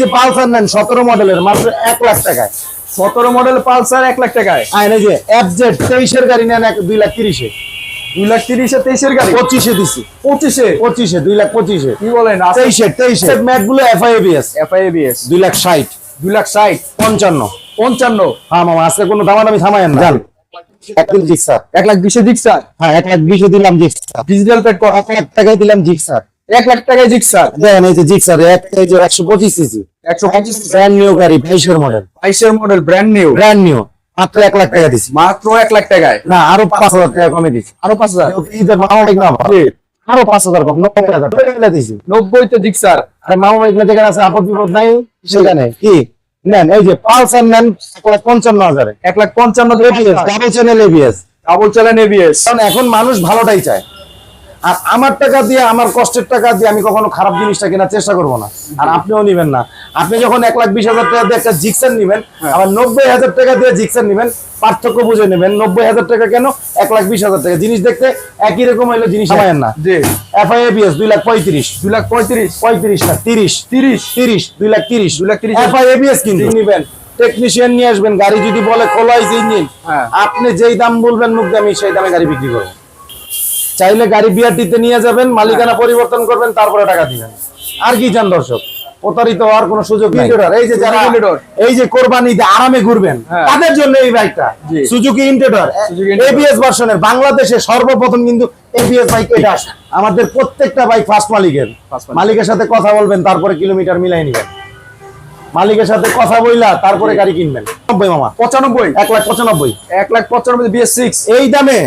যে পালসার নেন সতেরো মডেলের মাত্র এক লাখ টাকায়। সতেরো মডেল পালসার এক লাখ টাকায়। আর এই যে এফজেড তেইশের গাড়ি নেন এক দুই লাখ তিরিশে। দুই লাখ তিরিশে তেইশের গাড়ি? পঁচিশে দিছি। পঁচিশে? পঁচিশে দুই লাখ পঁচিশে। কি বলেন তেইশে তেইশে। ম্যাটগুলো এফআইএবিএস এফআইএবিএস দুই লাখ ষাট। দুই লাখ ষাট? পঞ্চান্ন। পঞ্চান্ন? হ্যাঁ মামা আজকে কোনো দামাদামি থামায়েন না। জান এক লাখ জিক্সার এক লাখ বিশে জিক্সার হ্যাঁ এক লাখ বিশে দিলাম জিক্সার ডিজিটাল কর। এক লাখ টাকায় দিলাম জিক্সার এক লাখ টাকায় জিক্সার দেখেন এই যে জিক্সার এক এই যে একশো পঁচিশ সিসি। একশো পঁচিশ ব্র্যান্ড নিউ গাড়ি বাইশের মডেল বাইশের model brand new brand new মাত্র এক লাখ টাকা দিছি। মাত্র এক লাখ টাকায়। না আরও পাঁচ হাজার টাকা কমে দিছি। আরও পাঁচ হাজার? ঈদের মামা না আরও পাঁচ হাজার কম নব্বই হাজার টাকা। মিলে দিছি। নব্বই তো জিক্সার আরে মামা বাইক না যেখানে আছে আপদ বিপদ নাই। সেখানে কি? নেন এই যে পালসার নেন এক লাখ পঞ্চান্ন হাজারে। এক লাখ পঞ্চান্ন ডাবল চ্যানেল এবিএস ডাবল চালান এবিএস কারণ এখন মানুষ ভালোটাই চায়। আর আমার টাকা দিয়ে আমার কষ্টের টাকা দিয়ে আমি কখনো খারাপ জিনিসটা কেনার চেষ্টা করব না। আর আপনিও নিবেন না। আপনি যখন এক লাখ বিশ হাজার টাকা দিয়ে একটা জিক্সার নিবেন আবার নব্বই হাজার টাকা দিয়ে জিক্সার নিবেন পার্থক্য বুঝে নেবেন। নব্বই হাজার টাকা কেন? এক লাখ বিশ হাজার টাকা। জিনিস দেখতে একই রকম হইলে জিনিস আমায়েন না। জি। এফআইএবিএস দুই লাখ পঁয়ত্রিশ। দুই লাখ পঁয়ত্রিশ। পঁয়ত্রিশ না তিরিশ। তিরিশ। তিরিশ দুই লাখ তিরিশ। দুই লাখ তিরিশ। এফআইএবিএস কিন্তু। নিবেন। টেকনিশিয়ান নিয়ে আসবেন গাড়ি যদি বলে খোলা হয়েছে ইঞ্জিন হ্যাঁ। আপনি যেই দাম বলবেন মুখ দিয়ে আমি সেই দামে গাড়ি বিক্রি করব। চাইলে গাড়ি বিআরটিতে নিয়ে যাবেন মালিকানা পরিবর্তন করবেন তারপরে টাকা দিবেন। আর কি চান দর্শক প্রতারিত হওয়ার কোনো সুযোগ নেই। এই যে যারা এই যে কোরবানিতে আরামে ঘুরবেন হ্যাঁ। তাদের জন্য এই বাইকটা। সুজুকি ইন্টেডর এবিএস ভার্সনের বাংলাদেশে সর্বপ্রথম কিন্তু এবিএস বাইক এটা আসে। আমাদের প্রত্যেকটা বাইক ফার্স্ট মালিকের। মালিকের। সাথে কথা বলবেন তারপরে কিলোমিটার মিলাই নিবেন। মালিকের সাথে কথা বইলা তারপরে গাড়ি কিনবেন। নব্বই মামা। পঁচানব্বই। এক লাখ পঁচানব্বই। এক লাখ পঁচানব্বই বিএস সিক্স এই দামে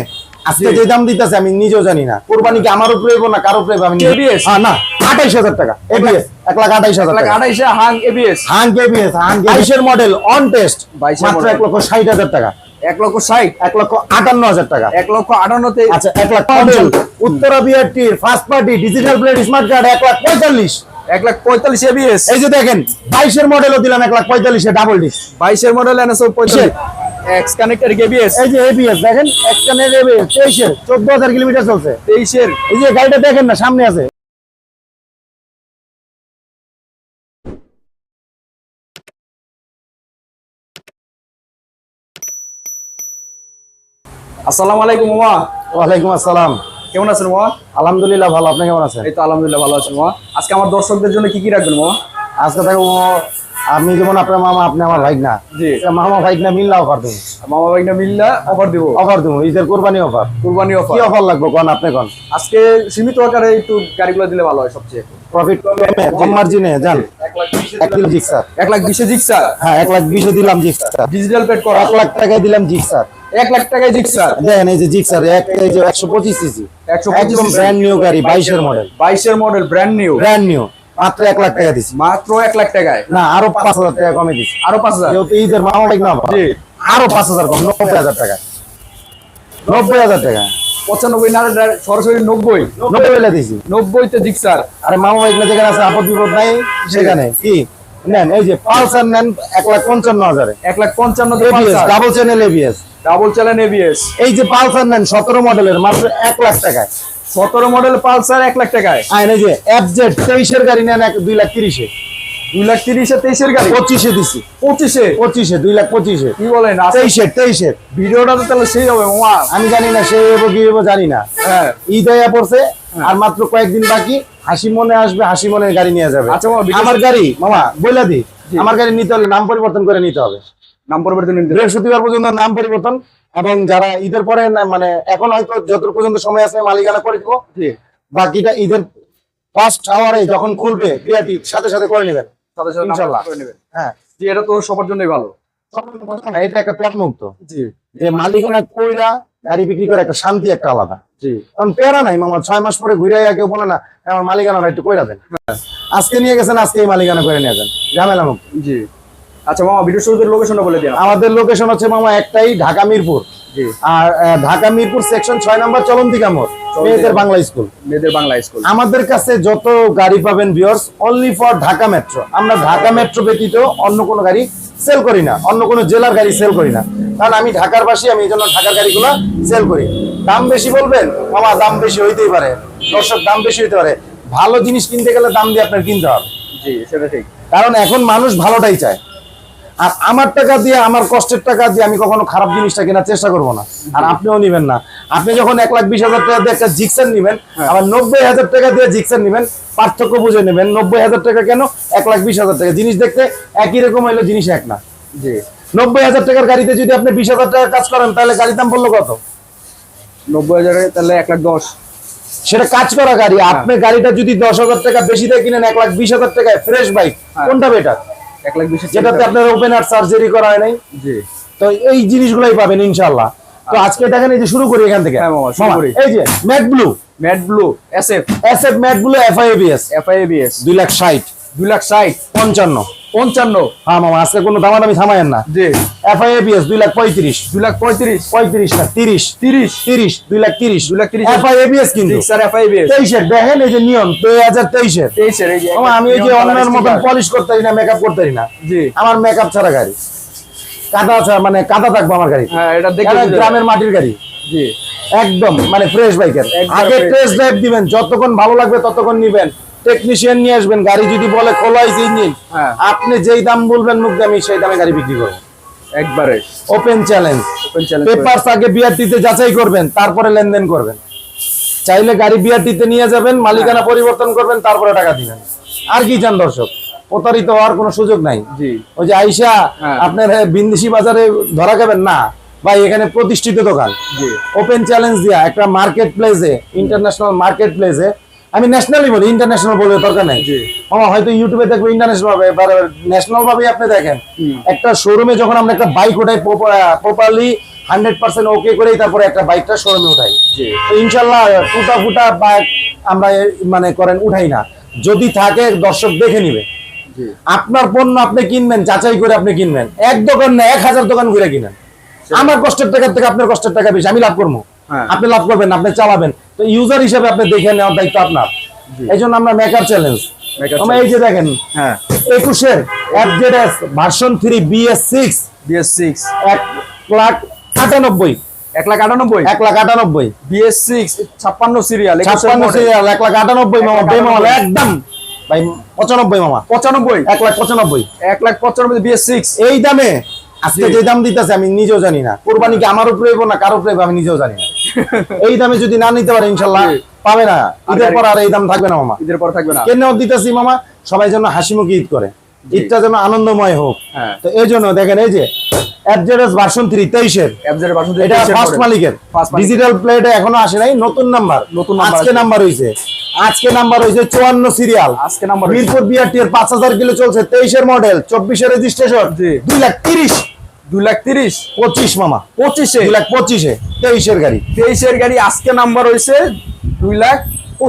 আজকে যে দাম দিতেছে আমি নিজেও জানি না। কোরবানি কি আমার উপরে না কারও উপরে আমি ABS? হ্যাঁ, না। আঠাইশ হাজার টাকা এবিএস এক লাখ আঠাইশ হাজার টাকা। আঠাইশে হাং এবিএস হাং কেবিএস হাং বাইশের মডেল অন টেস্ট 22 মাত্র model। এক লক্ষ ষাট হাজার টাকা। এক লক্ষ ষাট। এক লক্ষ আটান্ন হাজার টাকা। এক লক্ষ আটান্নতে আচ্ছা এক lakh model Uttara বিআরটির first party digital plate smart card এক লাখ পঁয়তাল্লিশ। এক লাখ পঁয়তাল্লিশ এবিএস এই যে দেখেন বাইশের মডেলও দিলাম এক লাখ পঁয়তাল্লিশে ডাবল ডিস বাইশের মডেল এনএসও পঁয়তাল্লিশ। এক্স এবিএস এই যে এবিএস দেখেন? একখানের এবিএস তেইশের চোদ্দ হাজার কিলোমিটার চলছে। তেইশের। এই যে গাড়িটা দেখেন না সামনে আছে। আসসালামু আলাইকুম মামা ওয়ালাইকুম আসসালাম। কেমন আছেন মামা আলহামদুলিল্লাহ ভালো। আপনি কেমন আছেন? এই তো আলহামদুলিল্লাহ ভালো আছেন মামা আজকে আমার দর্শকদের জন্য কি কি রাখবেন মামা আজকে থাকব আমি যেমন আপনার মামা আপনি আমার ভাইক না মামা ভাইক না মিল্লা অফার দেবো। মামা ভাইনা মিল্লা অফার দিব। অফার দেবো ঈদের কোরবানি অফার কোরবানি অফার কি অফার লাগবে কোন আপনি কোন? আজকে সীমিত আকারে একটু গাড়িগুলো দিলে ভালো হয় সবচেয়ে। প্রফিট কম মার্জিনে এক লাখ এক বিশে জিক্সার হ্যাঁ এক লাখ বিশে দিলাম জিক্সার ডিজিটাল পেড করা। এক লাখ টাকায় দিলাম জিক্সার এক লাখ টাকায় জিক্সার দেখেন এই যে জিক্সার এক এই যে একশো পঁচিশ সিসি। একশো একদম ব্র্যান্ড নিউ গাড়ি বাইশের মডেল বাইশের model brand new brand new মাত্র এক লাখ টাকা দিছি। মাত্র এক লাখ টাকায়? না আরও পাঁচ হাজার টাকা কমে দিছি। আরও পাঁচ হাজার? যেহেতু ঈদের মামা না আরও পাঁচ হাজার কম নব্বই হাজার টাকা। নব্বই হাজার টাকা। পঁচানব্বই না সরাসরি নব্বই? নব্বই বেলা দিছি। নব্বইতে জিক্সার আরে মামা বাইক না যেখানে আছে আপদ বিপদ নাই সেখানে। কি? নেন এই যে পালসার নেন এক লাখ পঞ্চান্ন হাজারে। এক লাখ পঞ্চান্ন double channel ABS double ABS এই যে পালসার নেন সতেরো মডেলের মাত্র এক লাখ টাকায়। সতেরো মডেল পালসার এক লাখ টাকায়। এই যে এফজেড তেইশের গাড়ি নেন এক দুই লাখ তিরিশে। দুই লাখ তিরিশে তেইশের গাড়ি? পঁচিশে দিছি। পঁচিশে? পঁচিশে দুই লাখ পঁচিশে। কি বলেন আজকে তেইশের তেইশের। ভিডিওটা তো তাহলে সেই হবে আমি জানি না সে হব কি হব জানি না। হ্যাঁ। ঈদ হয়ে পড়ছে আর মাত্র কয়েকদিন বাকি হাসি মনে আসবে হাসি মনে গাড়ি নিয়ে যাবে। আচ্ছা মামা, আমার গাড়ি মামা বলে দি। আমার গাড়ি নিতে হলে নাম পরিবর্তন করে নিতে হবে। নাম পরিবর্তন বৃহস্পতিবার পর্যন্ত নাম পরিবর্তন এবং যারা ঈদের পরে মানে এখন হয়তো যত পর্যন্ত সময় আছে মালিকানা করে দিব। বাকিটা ঈদের ফার্স্ট আওয়ারে যখন খুলবে ক্রিয়াটি সাথে সাথে করে নেবেন। সাথে সাথে নাম করে নেবেন। হ্যাঁ। জি এটা তো সবার জন্যই ভালো। এটা একটা প্যাট মুক্ত। জি। যে মালিকানা কইরা গাড়ি বিক্রি করে একটা শান্তি একটা আলাদা। জি। কারণ পেয়ারা নাই মামা ছয় মাস পরে ঘুরে কেউ বলে না আমার মালিকানা একটু কইরা দেন। আজকে নিয়ে গেছেন আজকে মালিকানা করে নিয়ে যান। ঝামেলা মুক্ত জি। আচ্ছা মামা ভিডিও শুরুতে লোকেশনটা বলে দিন। আমাদের লোকেশন হচ্ছে মামা একটাই ঢাকা মিরপুর। জি। আর ঢাকা মিরপুর সেকশন ছয় নম্বর চলন্তিকা মোড় মেয়েদের বাংলা স্কুল মেয়েদের বাংলা স্কুল আমাদের কাছে যত গাড়ি পাবেন viewers only for Dhaka metro আমরা ঢাকা মেট্রো ব্যতীত অন্য কোনো গাড়ি সেল করি না। অন্য কোনো জেলার গাড়ি সেল করি না। কারণ আমি ঢাকার বাসী আমি এই জন্য ঢাকার গাড়িগুলো সেল করি। দাম বেশি বলবেন? মামা দাম বেশি হইতেই পারে। দর্শক দাম বেশি হইতে পারে। ভালো জিনিস কিনতে গেলে দাম দিয়ে আপনার কিনতে হবে। জি সেটা ঠিক। কারণ এখন মানুষ ভালোটাই চায়। আর আমার টাকা দিয়ে আমার কষ্টের টাকা দিয়ে আমি কখনো খারাপ জিনিসটা কেনার চেষ্টা করব না। আর আপনিও নিবেন না। আপনি যখন এক লাখ বিশ হাজার টাকা দিয়ে একটা জিক্সার নিবেন হ্যাঁ। আবার নব্বই হাজার টাকা দিয়ে জিক্সার নিবেন পার্থক্য বুঝে নেবেন নব্বই হাজার টাকা কেন? এক লাখ বিশ হাজার টাকা। জিনিস দেখতে একই রকম হইল জিনিস এক না। জি। নব্বই হাজার টাকার গাড়িতে যদি আপনি বিশ হাজার টাকা কাজ করেন তাহলে গাড়ির দাম পড়ল কত? নব্বই হাজারে তাহলে এক লাখ দশ। সেটা কাজ করা গাড়ি। হ্যাঁ। আপনি গাড়িটা যদি দশ হাজার টাকা বেশি দিয়ে কিনেন এক লাখ বিশ হাজার টাকায় ফ্রেশ বাইক হ্যাঁ। কোনটা বেটার এক লাখ বিশ যেটাতে আপনার ওপেন আর সার্জারি করা হয় নাই। জি। তো এই জিনিসগুলাই পাবেন ইনশাল্লাহ তো আজকে দেখেন এই যে শুরু করি এখান থেকে। হ্যাঁ। এই যে matte blue. Matte blue S F S F matte blue F I A B S F I B S দুই লাখ ষাট। দুই লাখ ষাট। পঞ্চান্ন। পঞ্চান্ন। হ্যাঁ মামা আজকে কোনো দামাদামি থামায়েন না। জি। এফ আই এবিএস দুই লাখ পঁয়ত্রিশ। দুই লাখ পঁয়ত্রিশ? পঁয়ত্রিশ না তিরিশ। তিরিশ। তিরিশ দুই লাখ তিরিশ। দুই লাখ তিরিশ। এফ আই কিন্তু। সিক্সার এফ আই তেইশের দেখেন এই যে নিয়ম দুই হাজার তেইশের। তেইশের এই যে আমি ওই যে অন্যের মতন পলিশ করতে না মেকআপ করতে না। জি। আমার মেকআপ ছাড়া গাড়ি। কাদা ছাড়া মানে কাদা থাকব আমার গাড়ি হ্যাঁ এটা দেখে। গ্রামের মাটির গাড়ি? জি। একদম মানে ফ্রেশ বাইকের। আগে টেস্ট ড্রাইভ দিবেন যতক্ষণ ভালো লাগবে ততক্ষণ নিবেন। টেকনিশিয়ান নিয়ে আসবেন গাড়ি যদি বলে খোলা হয়েছে ইঞ্জিন হ্যাঁ। আপনি যেই দাম বলবেন মুখ দিয়ে আমি সেই দামে গাড়ি বিক্রি করব। একবারে। Open challenge open challenge papers আগে বিআরটিতে যাচাই করবেন তারপরে লেনদেন করবেন। চাইলে গাড়ি বিআরটিতে নিয়ে যাবেন মালিকানা পরিবর্তন করবেন তারপরে টাকা দিবেন। আর কি চান দর্শক? প্রতারিত হওয়ার কোনো সুযোগ নাই। ওই যে আইসা হ্যাঁ। আপনার বিন্দিসি বাজারে ধরা খাবেন? না। ভাই এখানে প্রতিষ্ঠিত দোকান। ওপেন চ্যালেঞ্জ দিয়া একটা মার্কেট প্লেসে ইন্টারন্যাশনাল মার্কেট প্লেসে আমি ন্যাশনালি বলি ইন্টারন্যাশনাল বলে দরকার নাই। মামা হয়তো ইউটিউবে দেখব ইন্টারন্যাশনাল ভাবে ন্যাশনাল ভাবে আপনি দেখেন। একটা শোরুমে যখন আমরা একটা বাইক ওঠাই প্রপারলি হান্ড্রেড পার্সেন্ট ওকে করেই তারপরে একটা বাইকটা শোরুমে উঠাই। তো ইনশাল্লাহ ফুটা ফুটা বাইক আমরা মানে করেন উঠাই না। যদি থাকে দর্শক দেখে নিবে। আপনার পণ্য আপনি কিনবেন যাচাই করে আপনি কিনবেন। এক দোকান না এক হাজার দোকান ঘুরে কিনেন। আমার কষ্টের টাকার থেকে আপনার কষ্টের টাকা বেশি আমি লাভ করব। হ্যাঁ। আপনি লাভ করবেন আপনি চালাবেন। তো ইউজার হিসেবে আপনি দেখে নেওয়ার দায়িত্ব আপনার। এই জন্য আমরা মেকার চ্যালেঞ্জ আমরা এই যে দেখেন হ্যাঁ। একুশের FZS version three BS six BS six এক লাখ আটানব্বই। এক লাখ আটানব্বই? এক লাখ আটানব্বই। বিএস সিক্স ছাপ্পান্ন সিরিয়াল ছাপ্পান্ন সিরিয়াল এক লাখ আটানব্বই মামা। বেমাল একদম। ভাই পঁচানব্বই মামা। পঁচানব্বই? এক লাখ পঁচানব্বই। এক লাখ পঁচানব্বই বিএস সিক্স এই দামে আজকে। যে দাম দিতেছে আমি নিজেও জানি না। কোরবানি কি আমার উপরে না কারও উপরে আমি নিজেও জানি না। এই দামে যদি না নিতে পারে ইনশাল্লাহ পাবে না। ঈদের পর আর এই দাম থাকবে না মামা। ঈদের পর থাকবে না। কেন দিতেছি মামা? সবাই যেন হাসি মুখে ঈদ করে। ঈদটা যেন আনন্দময় হোক। হ্যাঁ। তো এই জন্য দেখেন এই যে ভার্সন এটা ফার্স্ট মালিকের। ডিজিটাল প্লেটে এখনও আসে নাই নতুন নাম্বার নতুন নাম্বার আজকে নাম্বার হইছে। আজকে নাম্বার হইছে চুয়ান্ন সিরিয়াল আজকে নাম্বার হইছে। মিরপুর বিআরটি এর পাঁচ হাজার কিলো চলছে মডেল চব্বিশের রেজিস্ট্রেশন। দুই লাখ তিরিশ। দুই লাখ তিরিশ। পঁচিশ মামা। পঁচিশে? দুই লাখ পঁচিশে। তেইশের গাড়ি। তেইশের গাড়ি আজকে নাম্বার হয়েছে দুই লাখ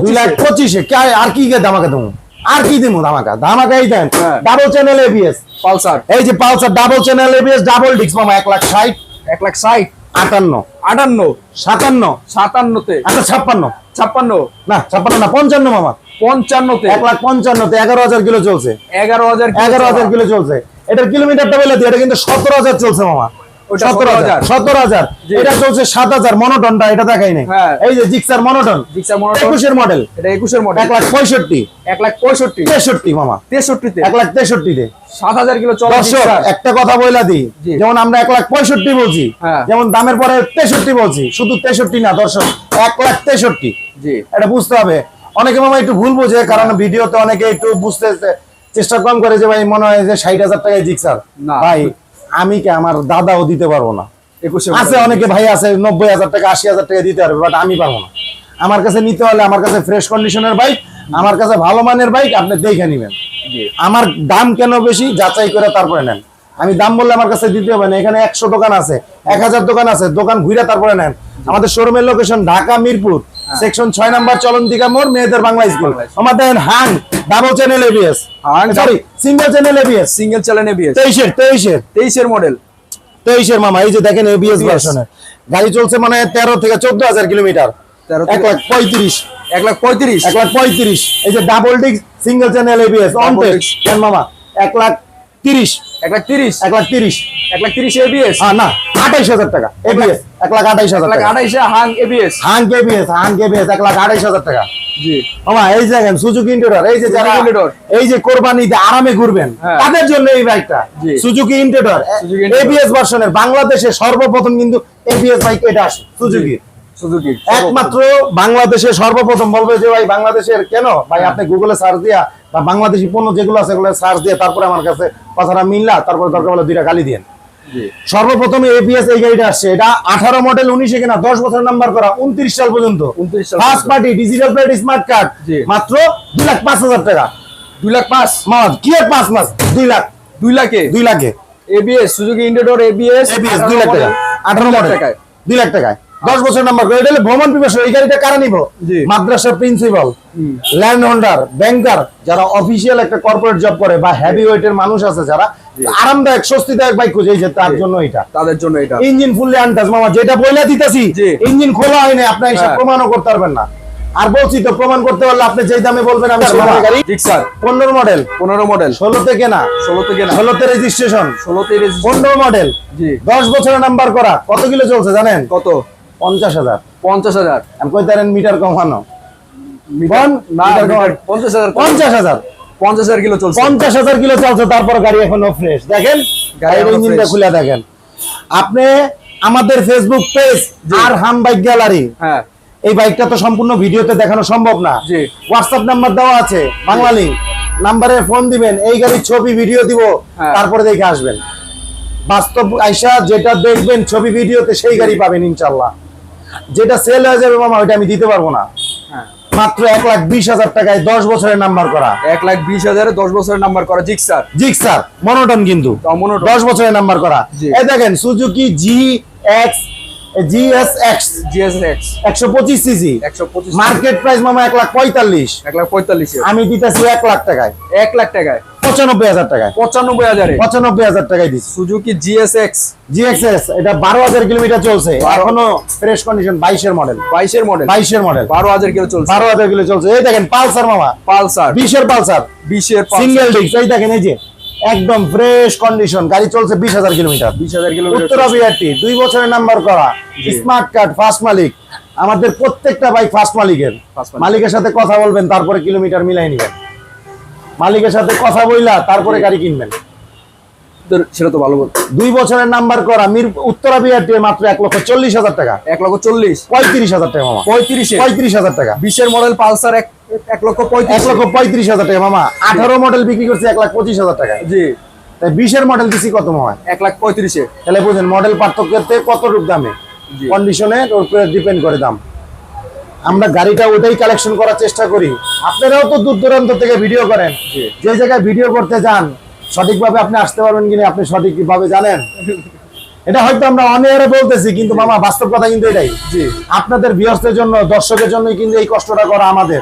দুই লাখ পঁচিশে। আর কি কে ধামাকা দেবো? আর কি দেবো ধামাকা? ধামাকাই দেন। Double channel ABS Pulsar. এই যে Pulsar double channel ABS double ডিক্স মামা এক লাখ ষাট। এক লাখ ষাট। আটান্ন। আটান্ন। সাতান্ন। সাতান্নতে। আচ্ছা ছাপ্পান্ন। ছাপ্পান্ন। না ছাপ্পান্ন না পঞ্চান্ন মামা। পঞ্চান্নতে। এক লাখ পঞ্চান্নতে এগারো হাজার কিলো চলছে। এগারো হাজার এগারো হাজার কিলো চলছে। এটার কিলোমিটারটা বলে দিই এটা কিন্তু সতেরো হাজার চলছে মামা। সতেরো হাজার 17,000 সতেরো হাজার। জি। এটা চলছে সাত হাজার মনোটনটা এটা দেখাই নাই। হ্যাঁ। এই যে জিক্সার মনোটন একুশের মডেল এটা একুশের মডেল এক লাখ পঁয়ষট্টি। এক লাখ পঁয়ষট্টি। তেষট্টি মামা। তেষট্টিতে। এক লাখ তেষট্টিতে। সাত হাজার কিলো দর্শক একটা কথা বইলা দিই যেমন আমরা এক লাখ পঁয়ষট্টি বলছি হ্যাঁ। যেমন দামের পরে তেষট্টি বলছি শুধু তেষট্টি না দর্শক এক লাখ তেষট্টি। এটা বুঝতে হবে। অনেকে মামা একটু ভুল বোঝে কারণ ভিডিওতে অনেকে একটু বুঝতে চেষ্টা কম করে যে ভাই মনে হয় যে ষাট হাজার টাকায় জিক্সার। ভাই আমি কি আমার দাদাও দিতে পারব না? আছে অনেকে ভাই আছে নব্বই হাজার টাকা আশি হাজার টাকা দিতে পারবে বাট আমি পারব না। আমার কাছে নিতে হলে আমার কাছে ফ্রেশ কন্ডিশনের বাইক আমার কাছে ভালো মানের বাইক আপনি দেখে নেবেন। আমার দাম কেন বেশি? যাচাই করে তারপরে নেন। আমি দাম বললে আমার কাছে দিতে হবে না। এখানে একশো দোকান আছে এক হাজার দোকান আছে দোকান ঘুরে তারপরে নেন। আমাদের শোরুমের লোকেশন ঢাকা মিরপুর। সেকশন ছয় নাম্বার চলন্তিকা মোড় মেয়েদের বাংলা স্কুল। আমার হাং double channel ABS Hang sorry single channel ABS single challenge BS তেইশের তেইশের। তেইশের মডেল তেইশের মামা এই যে দেখেন এবিএস ABS ভার্সনের গাড়ি চলছে মানে তেরো থেকে চোদ্দ হাজার কিলোমিটার। 13 এক লাখ পঁয়ত্রিশ। এক লাখ পঁয়ত্রিশ। এক লাখ পঁয়ত্রিশ। এই যে double disc single channel ABS on. কেন মামা এক লাখ তিরিশ। এক লাখ তিরিশ। এক লাখ তিরিশ। এক লাখ তিরিশ এবিএস হ্যাঁ না। আঠাইশ হাজার টাকা এবিএস এক লাখ আঠাইশ হাজার টাকা। আঠাইশে হাং এবিএস হান কেবিএস হান কেবিএস এক লাখ আঠাইশ হাজার টাকা। জি। মামা এই দেখেন সুজুকি ইন্টেডর এই যে যারা এই যে কোরবানিতে আরামে ঘুরবেন। তাদের জন্য এই বাইকটা সুজুকি ইন্টেডর এবিএস ভার্সনের বাংলাদেশে সর্বপ্রথম কিন্তু এবিএস বাইক এটা আসে সুজুকি সুজুকি একমাত্র বাংলাদেশে সর্বপ্রথম বলবে যে ভাই বাংলাদেশের কেন? ভাই। আপনি গুগলে সার্চ দিয়া বা বাংলাদেশি পণ্য যেগুলো আছে সেগুলো সার্চ দিয়ে তারপরে আমার কাছে কথাটা মিললা তারপরে দরকার হলে দুইটা গালি দিয়েন। সর্বপ্রথম এপিএস এই গাড়িটা আসছে। এটা আঠারো মডেল উনিশে কেনা দশ বছর নাম্বার করা উনত্রিশ সাল পর্যন্ত। 29 first party digital plate smart card. মাত্র দুই লাখ পাঁচ হাজার টাকা। দুই লাখ পাঁচ? মাস কি আর পাঁচ মাস? দুই লাখ। দুই লাখে? দুই লাখে। এবিএস সুযোগ ইন্ডিডোর এবিএস এপিএস দুই লাখ টাকা। আঠারো মডেল টাকায়। দুই লাখ টাকায়। দশ বছর নাম্বার করে। এটা ভ্রমণ পিপাসু এই গাড়িটা কারা নিব? জি। মাদ্রাসা প্রিন্সিপাল ল্যান্ড হোল্ডার ব্যাংকার যারা অফিসিয়াল একটা কর্পোরেট জব করে বা হেভি ওয়েটের মানুষ আছে যারা আরামদায়ক স্বস্তিদায়ক বাইক খুঁজে যে তার জন্য এটা। তাদের জন্য এটা। ইঞ্জিন ফুললি আনটাস মামা যেটা বইলা দিতেছি ইঞ্জিন খোলা আপনি হ্যাঁ। প্রমাণও করতে পারবেন না। আর বলছি তো প্রমাণ করতে পারলে আপনি যেই দামে বলবেন আমি গাড়ি? পনেরো মডেল পনেরো মডেল ষোলোতে কেনা ষোলো থেকে না। ষোলোতে রেজিস্ট্রেশন ষোলোতে পনেরো মডেল দশ বছরের নাম্বার করা। কত কিলো চলছে জানেন? কত? পঞ্চাশ হাজার। পঞ্চাশ হাজার। আমি কই তারেন মিটার কমানো? মিটার? না মিটার মিটার কমানো। পঞ্চাশ হাজার পঞ্চাশ হাজার। পঞ্চাশ হাজার কিলো চলছে। পঞ্চাশ হাজার কিলো চলছে তারপর গাড়ি এখনও ফ্রেশ দেখেন? গাড়ির ইঞ্জিনটা খুলে দেখেন। আপনি আমাদের ফেসবুক পেজ আর হাম বাইক গ্যালারি। হ্যাঁ। এই বাইকটা তো সম্পূর্ণ ভিডিওতে দেখানো সম্ভব না। হোয়াটসঅ্যাপ নাম্বার দেওয়া আছে লিঙ্ক নাম্বারে ফোন দিবেন এই গাড়ির ছবি ভিডিও দিব হ্যাঁ। তারপরে দেখে আসবেন। বাস্তব আইসা যেটা দেখবেন ছবি ভিডিওতে সেই গাড়ি পাবেন ইনশাল্লাহ। যেটা সেল হয়ে যাবে মামা ওইটা আমি দিতে পারব না। হ্যাঁ। মাত্র এক লাখ বিশ হাজার টাকায় দশ বছরের নাম্বার করা। এক লাখ বিশ হাজারে দশ বছরের নাম্বার করা জিক্সার। জিক্সার মনোটন কিন্তু। দশ বছরের নাম্বার করা। এই দেখেন Suzuki G X CC market price মামা লাখ লাখ আমি দিতেছি এক লাখ টাকায়। এক লাখ টাকায়। পঁচানব্বই হাজার টাকায়। পঁচানব্বই হাজারে? পঁচানব্বই হাজার টাকায় দিচ্ছি সুজুকি জিএসএক্স জিএক্সএস এটা বারো হাজার কিলোমিটার চলছে। এখনও ফ্রেশ কন্ডিশন বাইশের মডেল বাইশের মডেল বাইশের মডেল বারো হাজার কিলো চলছে। বারো হাজার কিলো চলছে। এই দেখেন পালসার মামা। পালসার। বিশের পালসার। বিশের সিঙ্গেল ডিস্ক এই দেখেন এই যে একদম ফ্রেশ কন্ডিশন গাড়ি চলছে বিশ হাজার কিলোমিটার। বিশ হাজার কিলোমিটার উত্তরা বিআরটি দুই বছরের নাম্বার করা। স্মার্ট কার্ড ফার্স্ট মালিক। আমাদের প্রত্যেকটা বাইক ফার্স্ট মালিকের। মালিকের সাথে কথা বলবেন তারপরে কিলোমিটার মিলাই নিবেন। মালিকের সাথে কথা বইলা তারপরে গাড়ি কিনবেন। সেটা তো ভালো দুই বছরের নাম্বার করা মির উত্তরা বিআরটি মাত্র এক লক্ষ চল্লিশ হাজার টাকা। এক লক্ষ চল্লিশ। পঁয়ত্রিশ হাজার টাকা মামা। পঁয়ত্রিশে? পঁয়ত্রিশ হাজার টাকা। বিশের মডেল পালসার এক এক লক্ষ এক লক্ষ পঁয়ত্রিশ হাজার টাকা মামা। আঠারো মডেল বিক্রি করছে এক লাখ পঁচিশ হাজার টাকা জি। তাই বিশের মডেল দিছি কত মামা? এক লাখ পঁয়ত্রিশে। তাহলে বুঝেন মডেল পার্থক্যতে কতটুক দামে? কন্ডিশনে উপরে ডিপেন্ড করে দাম। আমরা গাড়িটা ওটাই কালেকশন করার চেষ্টা করি। আপনারাও তো দূর দূরান্ত থেকে ভিডিও করেন। যে জায়গায় ভিডিও করতে যান সঠিকভাবে আপনি আসতে পারবেন কিনা আপনি সঠিকভাবে জানেন। এটা হয়তো আমরা অনেয়ারে বলতেছি কিন্তু মামা বাস্তব কথা কিন্তু এটাই। আপনাদের ভিউয়ার্সদের জন্য দর্শকের জন্য কিন্তু এই কষ্টটা করা আমাদের।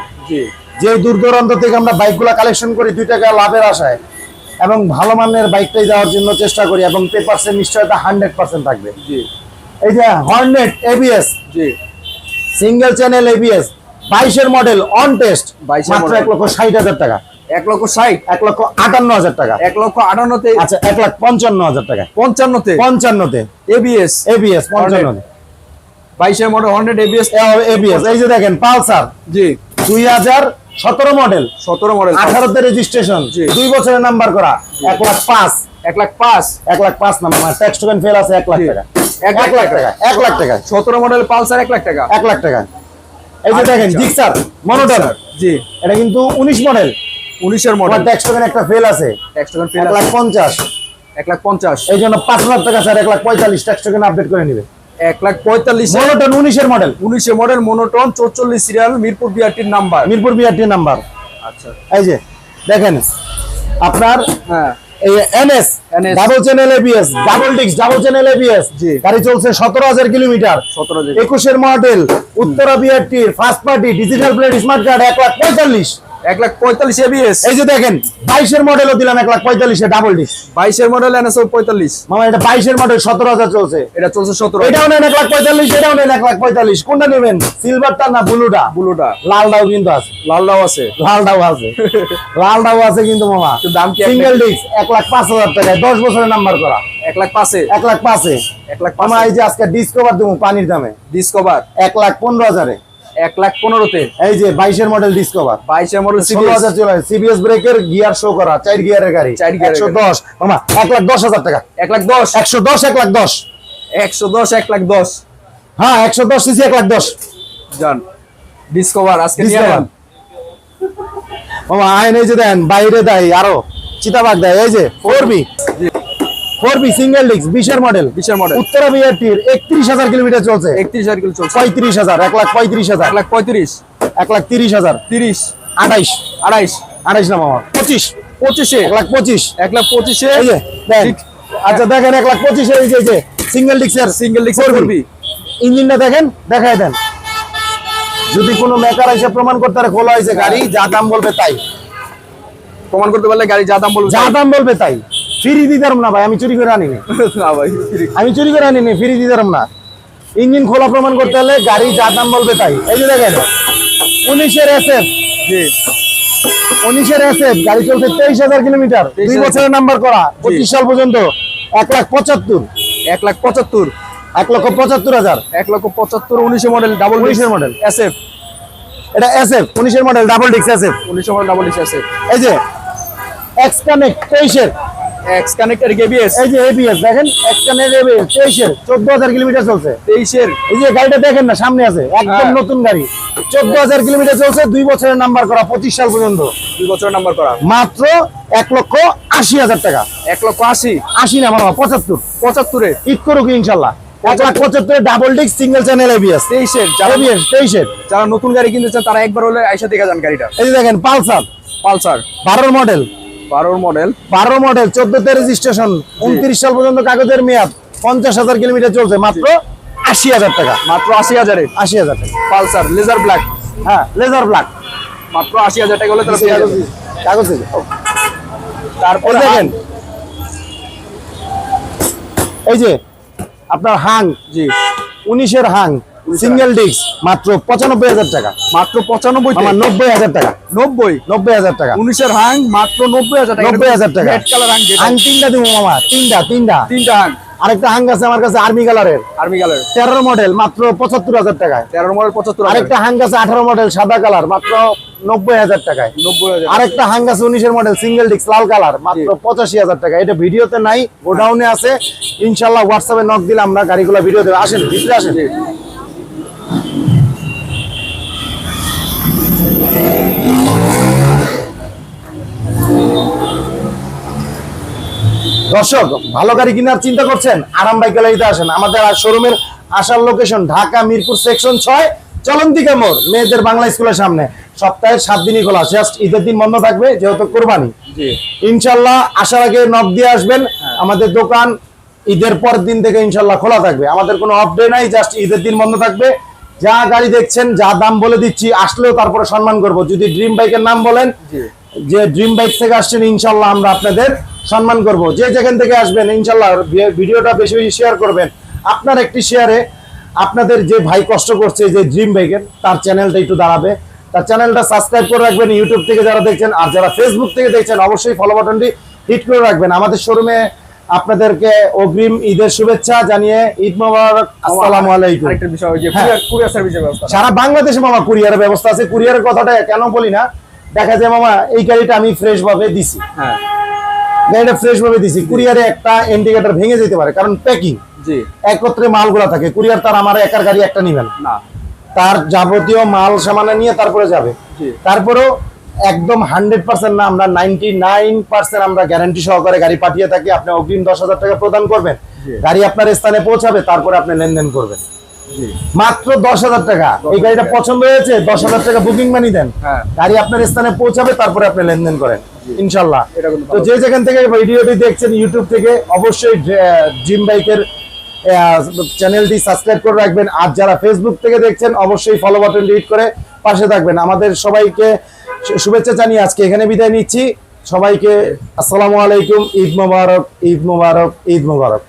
যে দূর দূরান্ত থেকে আমরা বাইকগুলো কালেকশন করি দুই টাকা লাভের আশায়। এবং ভালো মানের বাইকটাই যাওয়ার জন্য চেষ্টা করি এবং পেপারসের নিশ্চয়তা হান্ড্রেড পার্সেন্ট থাকবে। জি। এই যে হর্নেট এবিএস জি। সিঙ্গেল চ্যানেল এবিএস বাইশের মডেল অন টেস্ট 22 এর মাত্র। এক লক্ষ ষাট হাজার টাকা। এক লক্ষ ষাট? এক লক্ষ আটান্ন হাজার টাকা। এক লক্ষ আটান্নতে? আচ্ছা এক লাখ পঞ্চান্ন হাজার টাকা। পঞ্চান্নতে? পঞ্চান্নতে। এবিএস এবিএস পঞ্চান্নতে বাইশের মডেল হান্ড্রেড এবিএস এবিএস এই যে দেখেন পালসার। জি। দুই হাজার সতেরো মডেল সতেরো মডেল আঠারোতে রেজিস্ট্রেশন জি। দুই বছরের নাম্বার করা। এক লাখ পাঁচ। এক লাখ পাঁচ। এক লাখ পাঁচ নাম্বার। ট্যাক্স টোকেন ফেল আছে এক লাখ টাকা। এক লাখ টাকা এক লাখ টাকা। সতেরো মডেল পালসার এক লাখ টাকা। এক লাখ টাকা। এই যে আচ্ছা। দেখেন জিক্সার মনোটন জি। এটা কিন্তু উনিশ মডেল উনিশের মডেল ট্যাক্স টোকেন একটা ফেল আছে। একশো এক লাখ পঞ্চাশ। এক লাখ পঞ্চাশ। এই জন্য পাঁচ হাজার টাকা স্যার এক লাখ পঁয়তাল্লিশ ট্যাক্স টোকেন আপডেট করে নিবে। এক লাখ পঁয়তাল্লিশ মনোটন উনিশের মডেল উনিশে মডেল মনোটন চৌচল্লিশ সিরিয়াল মিরপুর বিআরটির নাম্বার মিরপুর বিআরটি নাম্বার আচ্ছা। এই যে দেখেন আপনার হ্যাঁ। NS NS double channel ABS double disc double channel ABS. গাড়ি চলছে সতেরো হাজার কিলোমিটার। সতেরো একুশের model Uttara বিআরটির first party digital plate smart card এক লাখ পঁয়তাল্লিশ। এক লাখ পঁয়তাল্লিশ এবিএস এই যে দেখেন বাইশের মডেলও দিলাম এক লাখ পঁয়তাল্লিশে ডাবল ডিস্ক বাইশের মডেল পঁয়তাল্লিশ। মামা এটা বাইশের মডেল সতেরো হাজার চলছে। এটা চলছে সতেরো এটাও নেন এক লাখ পঁয়তাল্লিশ এটাও নেন এক লাখ পঁয়তাল্লিশ। কোনটা নেবেন? সিলভারটা না ব্লুটা ব্লুটা লালটাও কিন্তু আছে। লালটাও আছে। লালটাও আছে। লালটাও আছে কিন্তু মামা। দাম কি সিঙ্গেল ডিস্ক এক লাখ পাঁচ হাজার টাকায় দশ বছরের নাম্বার করা। এক লাখ পাঁচে? এক লাখ পাঁচে। এক লাখ মামা এই যে আজকে ডিসকভার দেবো পানির দামে। ডিসকভার এক লাখ পনেরো হাজারে। এক লাখ পনেরোতে। এই যে বাইশের মডেল ডিসকভার বাইশের মডেল ষোলো হাজার চলে সিবিএস ব্রেকের গিয়ার শো করা চার গিয়ারের গাড়ি। চার একশো দশ। মামা এক লাখ দশ হাজার টাকা। এক লাখ দশ। একশো দশ এক লাখ দশ। একশো দশ এক লাখ দশ। হ্যাঁ একশো দশ সিসি এক লাখ দশ। জান ডিসকভার আজকে মামা আইন এই যে দেন বাইরে দেয় আরও। চিতাবাগ দেয় এই যে ফোর বি সিঙ্গেল ডিস্ক বিশের মডেল। বিশের মডেল। উত্তরা বিআরটির একত্রিশ হাজার কিলোমিটার চলছে। একত্রিশ হাজার কিলো চলছে। পঁয়ত্রিশ হাজার এক লাখ পঁয়ত্রিশ হাজার। এক লাখ পঁয়ত্রিশ। এক লাখ তিরিশ হাজার। তিরিশ। আঠাইশ। আড়াইশ আঠাইশ না মামা পঁচিশ। পঁচিশে। এক লাখ পঁচিশ। এক লাখ পঁচিশে। আচ্ছা দেখেন এক লাখ পঁচিশে এই যে সিঙ্গেল ডিস্কের সিঙ্গেল ডিস্ক ইঞ্জিনটা দেখেন দেখাই দেন। যদি কোনো মেকার এসে প্রমাণ করতে পারে খোলা হয়েছে গাড়ি যা দাম বলবে তাই। প্রমাণ করতে পারলে গাড়ি যা দাম বলবে যা দাম বলবে তাই। ফ্রি দিতে পারব না ভাই আমি চুরি করে আনিনি। না ভাই আমি চুরি করে আনিনি ফ্রি দিতে পারব না। ইঞ্জিন খোলা প্রমাণ করতে হলে গাড়ি যা দাম বলবে তাই। এই যে দেখেন উনিশের এস এফ জি। উনিশের এস এফ গাড়ি চলছে তেইশ হাজার কিলোমিটার। দুই বছরের নাম্বার করা পঁচিশ সাল পর্যন্ত। এক লাখ পঁচাত্তর। এক লাখ পঁচাত্তর। এক লক্ষ পঁচাত্তর হাজার। এক লক্ষ পঁচাত্তর উনিশে মডেল ডাবল 19 এর model। এস এফ এটা এস এফ উনিশের মডেল ডাবল ডিক্স এস এফ উনিশে মডেল ডাবল এস এফ এই যে এক্স কানেক্ট তেইশের। এক্স কানেক্টর এই যে এবিএস দেখেন? এক্স কানেক্ট এবিএস কিলোমিটার চলছে। তেইশের। এই যে গাড়িটা দেখেন না সামনে আছে একদম হ্যাঁ। নতুন গাড়ি। কিলোমিটার চলছে দুই বছরের নাম্বার করা পঁচিশ সাল পর্যন্ত। দুই বছর নাম্বার করা। মাত্র এক লক্ষ আশি হাজার টাকা। এক লক্ষ আশি? আশি না মামা পঁচাত্তর। পঁচাত্তরে ঈদ করুক এক লাখ পঁচাত্তর। Double disc single channel ABS তেইশের যারা এবিএস তেইশের। যারা নতুন গাড়ি কিনতে চান তারা একবার হলে আইসা দেখা যান গাড়িটা। এই যে দেখেন পালসার। পালসার। বারোর মডেল বারোর মডেল বারো মডেল চোদ্দতে রেজিস্ট্রেশন উনত্রিশ সাল পর্যন্ত কাগজের মেয়াদ পঞ্চাশ হাজার কিলোমিটার চলছে মাত্র আশি হাজার টাকা। মাত্র আশি হাজারে। আশি হাজার টাকা। পালসার লেজার ব্ল্যাক হ্যাঁ লেজার ব্ল্যাক মাত্র আশি হাজার টাকা হলে তারা। কাগজ। থেকে। তারপরে দেখেন। এই যে আপনার হাং। জি। উনিশের হাং। সিঙ্গেল ডিস্ক মাত্র পঁচানব্বই হাজার টাকা। মাত্র পঁচানব্বই আমার নব্বই হাজার টাকা। নব্বই? নব্বই হাজার টাকা। উনিশের হাং মাত্র নব্বই হাজার টাকা। নব্বই হাজার টাকা। রেড কালার হাং হাং তিনটা দিব মামা তিনটা তিনটা। তিনটা হাং আরেকটা হাং আছে আমার কাছে আর্মি কালারের আর্মি কালার তেরো মডেল মাত্র পঁচাত্তর হাজার টাকায়। তেরো মডেল পঁচাত্তর আরেকটা হাং আছে আঠারো মডেল সাদা কালার মাত্র নব্বই হাজার টাকায়। নব্বই হাজার। আরেকটা হাং আছে উনিশের মডেল সিঙ্গেল ডিস্ক লাল কালার মাত্র পঁচাশি হাজার টাকা। এটা ভিডিওতে নাই গোডাউনে আছে। ইনশাল্লাহ হোয়াটসঅ্যাপে নক দিলে আমরা গাড়িগুলো ভিডিও দেবো। আসেন ভিতরে আসেন। দর্শক ভালো গাড়ি কেনার চিন্তা করছেন? আরাম বাইক গ্যালারিতে আসেন। আমাদের শোরুমের আসার লোকেশন ঢাকা মিরপুর সেকশন ছয় চলন্তিকা মোড় মেয়েদের বাংলা স্কুলের সামনে। সপ্তাহের সাত দিনই খোলা। জাস্ট ঈদের দিন বন্ধ থাকবে যেহেতু কোরবানি। ইনশাল্লাহ আসার আগে নক দিয়ে আসবেন। আমাদের দোকান ঈদের পর দিন থেকে ইনশাল্লাহ খোলা থাকবে। আমাদের কোনো অফ ডে নাই জাস্ট ঈদের দিন বন্ধ থাকবে। যা গাড়ি দেখছেন যা দাম বলে দিচ্ছি আসলেও তারপরে সম্মান করব। যদি ড্রিম বাইকের নাম বলেন যে ড্রিম বাইক থেকে আসছেন ইনশাল্লাহ আমরা আপনাদের সম্মান করব। যে যেখান থেকে আসবেন ইনশাল্লাহ ভিডিওটা বেশি বেশি শেয়ার করবেন। আপনার একটি শেয়ারে আপনাদের যে ভাই কষ্ট করছে যে ড্রিম বাইকের তার চ্যানেলটা একটু দাঁড়াবে। তার চ্যানেলটা সাবস্ক্রাইব করে রাখবেন ইউটিউব থেকে যারা দেখছেন আর যারা ফেসবুক থেকে দেখছেন অবশ্যই ফলো বাটনটি হিট করে রাখবেন। আমাদের শোরুমে আপনাদেরকে অগ্রিম ঈদের শুভেচ্ছা জানিয়ে ঈদ মোবারক। আসসালামু আলাইকুম। আরেকটা বিষয় যে হ্যাঁ। কুরিয়ার কুরিয়ার সার্ভিসের ব্যবস্থা। সারা বাংলাদেশে মামা কুরিয়ারের ব্যবস্থা আছে। কুরিয়ারের কথাটা কেন বলি না? দেখা যায় মামা এই গাড়িটা আমি ফ্রেশ ভাবে দিছি। হ্যাঁ। গাড়িটা ফ্রেশ ভাবে দিছি। কুরিয়ারে একটা ইন্ডিকেটর ভেঙে যেতে পারে কারণ প্যাকিং একত্রে মালগুলা থাকে কুরিয়ার তার আমার একার গাড়ি একটা নিবেন। না। তার যাবতীয় মাল সামানে নিয়ে তারপরে যাবে। তারপরেও একদম হান্ড্রেড পার্সেন্ট না আমরা নাইনটি নাইন পার্সেন্ট আমরা গ্যারান্টি সহকারে গাড়ি পাঠিয়ে থাকি আপনি অগ্রিম দশ হাজার টাকা প্রদান করবেন। গাড়ি আপনার স্থানে পৌঁছাবে তারপরে আপনি লেনদেন করবেন। মাত্র দশ হাজার টাকা। এই গাড়িটা পছন্দ হয়েছে দশ হাজার টাকা বুকিং মানি দেন। হ্যাঁ। গাড়ি আপনার স্থানে পৌঁছাবে তারপরে আপনি লেনদেন করেন। ইনশাল্লাহ। তো যে যেখান থেকে ভিডিওটি দেখছেন ইউটিউব থেকে অবশ্যই জিম বাইকের চ্যানেলটি সাবস্ক্রাইব করে রাখবেন। আর যারা ফেসবুক থেকে দেখছেন অবশ্যই ফলো বাটন হিট করে পাশে থাকবেন। আমাদের সবাইকে শুভেচ্ছা জানিয়ে আজকে এখানে বিদায় নিচ্ছি। সবাইকে আসসালামু আলাইকুম। ঈদ মোবারক ঈদ মোবারক ঈদ মোবারক।